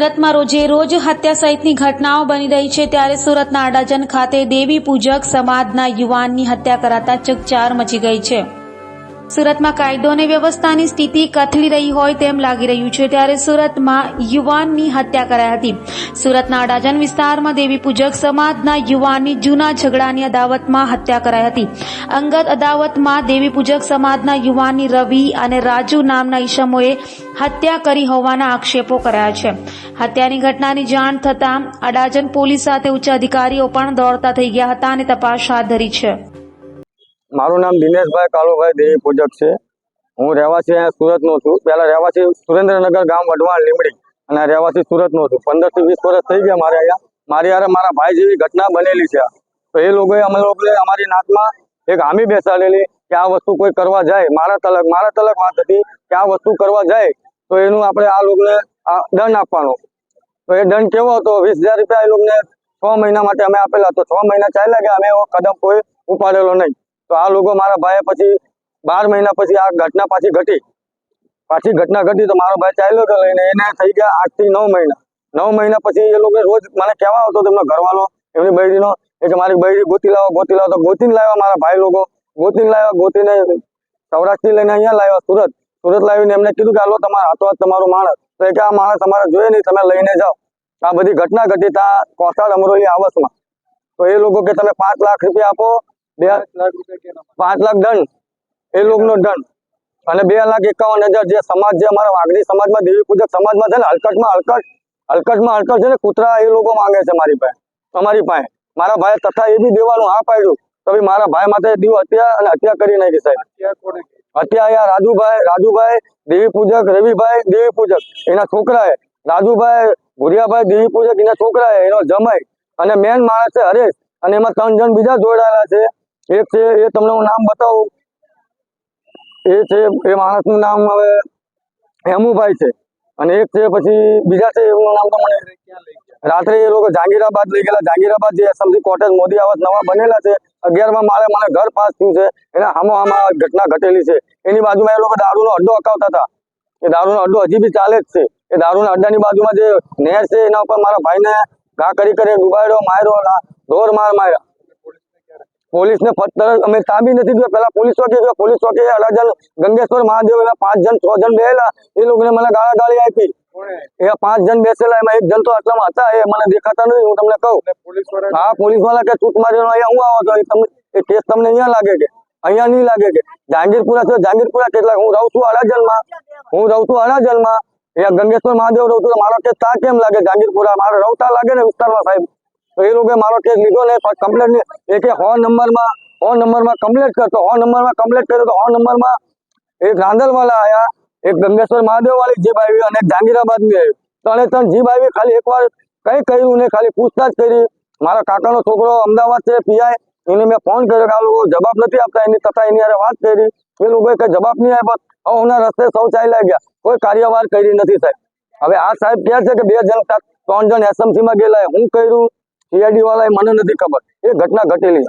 સુરતમાં રોજે રોજ હત્યા સહિતની ઘટનાઓ બની રહી છે. ત્યારે સુરતના અડાજન ખાતે દેવી પૂજક સમાજના યુવાનની હત્યા કરાતા ચકચાર મચી ગઈ છે. સુરતમાં કાયદો અને વ્યવસ્થાની સ્થિતિ કથળી રહી હોય તેમ લાગી રહ્યું છે ત્યારે સુરતમાં યુવાનની હત્યા કરાઈ હતી. સુરતના અડાજન વિસ્તારમાં દેવી પૂજક સમાજના યુવાનની જૂના ઝઘડાની અદાવતમાં હત્યા કરાઈ હતી. અંગત અદાવતમાં દેવી પૂજક સમાજના યુવાનની રવિ અને રાજુ નામના ઈસમોએ હત્યા કરી હોવાના આક્ષેપો કર્યા છે. હત્યાની ઘટનાની જાણ થતાં અડાજન પોલીસ સાથે ઉચ્ચ અધિકારીઓ પણ દોડતા થઈ ગયા હતા અને તપાસ હાથ ધરી છે. મારું નામ દિનેશભાઈ કાલુભાઈ દેવી પૂજક છે. હું રહેવાસી અહીંયા સુરતનો છું. પહેલા રહેવાસી સુરેન્દ્રનગર ગામ વઢવાણ લીમડી અને રહેવાસી સુરતનો છું. પંદરથી વીસ વર્ષ થઈ ગયા મારે અહીંયા. મારી યારે મારા ભાઈ જેવી ઘટના બનેલી છે. તો એ લોકોએ અમે લોકોએ અમારી નાતમાં એક હામી બેસાડેલી કે આ વસ્તુ કોઈ કરવા જાય. મારા તલક મારા તલક વાત હતી કે આ વસ્તુ કરવા જાય, તો એનું આપણે આ લોકોને દંડ આપવાનો. તો એ દંડ કેવો હતો? વીસ રૂપિયા એ લોકોને છ મહિના માટે અમે આપેલા. તો છ મહિના ચાલ્યા ગયા. અમે એવો કદમ કોઈ ઉપાડેલો નહીં. તો આ લોકો મારા ભાઈએ પછી બાર મહિના પછી આ ઘટના પાછી ઘટી. પાછી ઘટના ઘટી તો મારો ભાઈ ચાલ્યો ગયો લઈને એને થઈ ગયા આઠથી નવ મહિના. નવ મહિના પછી એ લોકો રોજ મને કહેવા આવતો તેમનો ઘરવાળો, એમની બૈરીનો, એ મારી બૈરી ગોતી લાવો ગોતી લાવો. તો ગોતીને લાવ્યા મારા ભાઈ લોકો. ગોતીને લાવ્યા, ગોતીને સૌરાષ્ટ્રથી લઈને અહીંયા લાવ્યા, સુરત. સુરત લાવીને એમને કીધું કે, હાલો, તમારા હાથો હાથ તમારો માણસ. તો એ કે, આ માણસ તમારે જોઈએ નહીં, તમે લઈને જાઓ. આ બધી ઘટના ઘટી તા કોસાડ અમરોલી આવસમાં. તો એ લોકો કે, તમે પાંચ લાખ રૂપિયા આપો બે પાંચ લાખ દંડ. એ લોકોનો દંડ. અને બે લાખ એકાવન હજાર જે સમાજ જે અમારા વાઘરી સમાજમાં દેવી પૂજક સમાજમાં છે ને હલકટમાં હલકટ હલકટમાં હલકટ છે ને કૂતરા એ લોકો માંગે છે મારી પાસે અમારી પાસે. મારા ભાઈ તથા એ બી દેવાનું હા પાડ્યું. તો મારા ભાઈ માથે દીવ હત્યા અને હત્યા કરી નાખી સાહેબ. હત્યા યા રાજુભાઈ રાજુભાઈ દેવી પૂજક રવિભાઈ દેવી પૂજક. એના છોકરાએ રાજુભાઈ ભુરિયાભાઈ દેવી પૂજક એના છોકરાએ એનો જમાઈ. અને મેન માણસ છે હરેશ. અને એમાં ત્રણ જણ બીજા જોડાયેલા છે. એક છે, એ તમને હું નામ બતાવું. એ છે, એ માણસનું નામ હવે હેમુભાઈ છે. અને એક છે, પછી બીજા છે, એનું નામ તો મને રાત્રે એ લોકો જાગીરાબાદ લઈ ગયેલા. જાગીરાબાદ જે એસએમસી કોટેજ મોદી આવાસ નવા બનેલા છે. અગિયારમાં મારે મને ઘર પાસ થયું છે. એના હામો હામા ઘટના ઘટેલી છે. એની બાજુમાં એ લોકો દારૂનો અડ્ડો અકાવતા હતા. એ દારૂનો અડ્ડો હજી બી ચાલે જ છે. એ દારૂના અડ્ડાની બાજુમાં જે નહેર છે, એના ઉપર મારા ભાઈને ઘા કરી કરી ડુબાડ્યો માર્યો ઢોર માર માર્યા. પોલીસને તરત અમે તાબી નથી ગયો પેલા પોલીસ ચોકી ગયો. પોલીસ ચોકી અડાજણ ગંગેશ્વર મહાદેવ એના પાંચ જણ છ જણ બેહેલા. એ લોકોને મને ગાળા ગાળી આપી. એ પાંચ જણ બેસેલા. એમાં એક જણ તો આટલામાં હતા. એ મને દેખાતા નથી. હું તમને કહું. હા પોલીસવાળા કે ચૂંટ મારી અહીંયા હું આવો તો એ તમને એ કેસ તમને અહીંયા લાગે કે? અહીંયા નહીં લાગે કે? જહાંગીરપુરા છે. જહાંગીરપુરા કેટલા? હું રહું છું અડાજણમાં. હું રહું છું અડાજણમાં. અહીંયા ગંગેશ્વર મહાદેવ રહું છું. મારો કેસ તા કેમ લાગે? જહાંગીરપુરા મારે રહતા લાગે ને વિસ્તારમાં સાહેબ? તો એ લોકોએ મારો કેસ લીધો ને કમ્પ્લેટ એક હોન નંબરમાં હોન નંબરમાં કમ્પ્લેટ કરતો હોન નંબરમાં કમ્પ્લેટ કર્યો તો હોન નંબરમાં એક રાંદલવાલા આવ્યા એક ગંગેશ્વર મહાદેવ વાળી જીપ આવી અને એક જહાંગીરાબાદ આવી. ત્રણે ત્રણ જીપ આવી, ખાલી એકવાર કઈ કર્યું ને ખાલી પૂછતાછ કરી. મારા કાકાનો છોકરો અમદાવાદ છે, પીઆઈ. એને મેં ફોન કર્યો કે આ લોકો જવાબ નથી આપતા, એની તથા એની હારે વાત કરી. એ લોકોએ કંઈ જવાબ નહીં આપ્યો. હવના રસ્તે સૌ ચાલ્યા ગયા. કોઈ કાર્યવાહી કરી નથી સાહેબ. હવે આ સાહેબ કહે છે કે બે જણ ત્રણ જણ એસએમસીમાં ગયેલા હું કર્યું? સીઆઈડી વાળા મને નથી ખબર. એ ઘટના ઘટેલી.